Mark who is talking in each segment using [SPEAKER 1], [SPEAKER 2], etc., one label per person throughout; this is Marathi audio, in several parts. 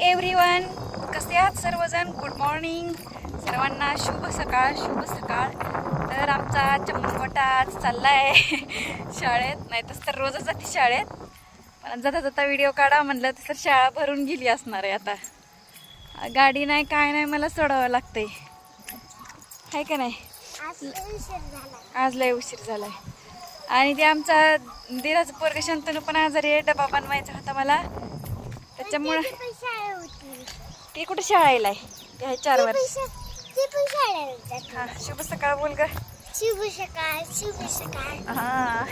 [SPEAKER 1] एव्हरी वन कसे आहात सर्वजण? गुड मॉर्निंग सर्वांना शुभ सकाळ शुभ सकाळ. तर आमचा चम्मनगोटा आज चालला आहे शाळेत. नाही तसं तर रोजच जाते शाळेत. पण जाता जाता व्हिडिओ काढा म्हणलं तर शाळा भरून गेली असणार आहे आता. गाडी नाही काय नाही मला सोडावं लागतंय. आहे का नाही? आज लय उशीर झालाय. आणि ते आमचा दिराचं पोरग शंतनू पण आजारी आहे. डबा बनवायचा होता मला. त्याच्यामुळं ती कुठे शाळेला आहे? चार वर्ष. हा शुभ सकाळ बोल ग.
[SPEAKER 2] शुभ सकाळ शुभ सकाळ.
[SPEAKER 1] हा.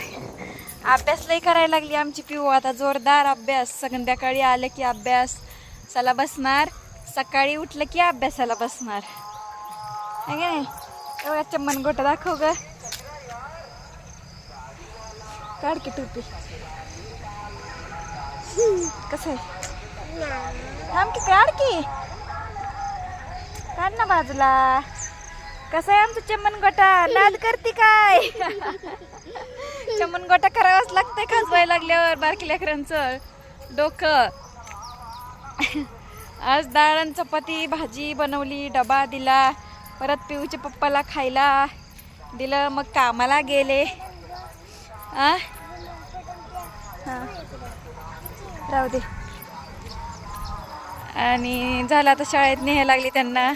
[SPEAKER 1] अभ्यास लई करायला लागली आमची पिऊ. आता जोरदार अभ्यास. संध्याकाळी आलं की अभ्यास. साला बसणार. सकाळी उठलं की अभ्यासाला बसणार. आहे का नाही? चम्मन गोटा दाखव ग. काढ की टोपी. कसं आहे? थांब की काढ की. काढ ना बाजूला. कसं आहे आमचं चमन गोटा? लाल करते काय? चमन गोटा करावाच लागतंय खाजवायला लागल्यावर बारकी लेकरांचं. डोकं. आज डाळ आणि चपाती भाजी बनवली डबा दिला. परत पिऊच्या पप्पाला खायला दिलं मग कामाला गेले. आ? राहू दे. आणि झालं आता शाळेत न्यायला लागली त्यांना.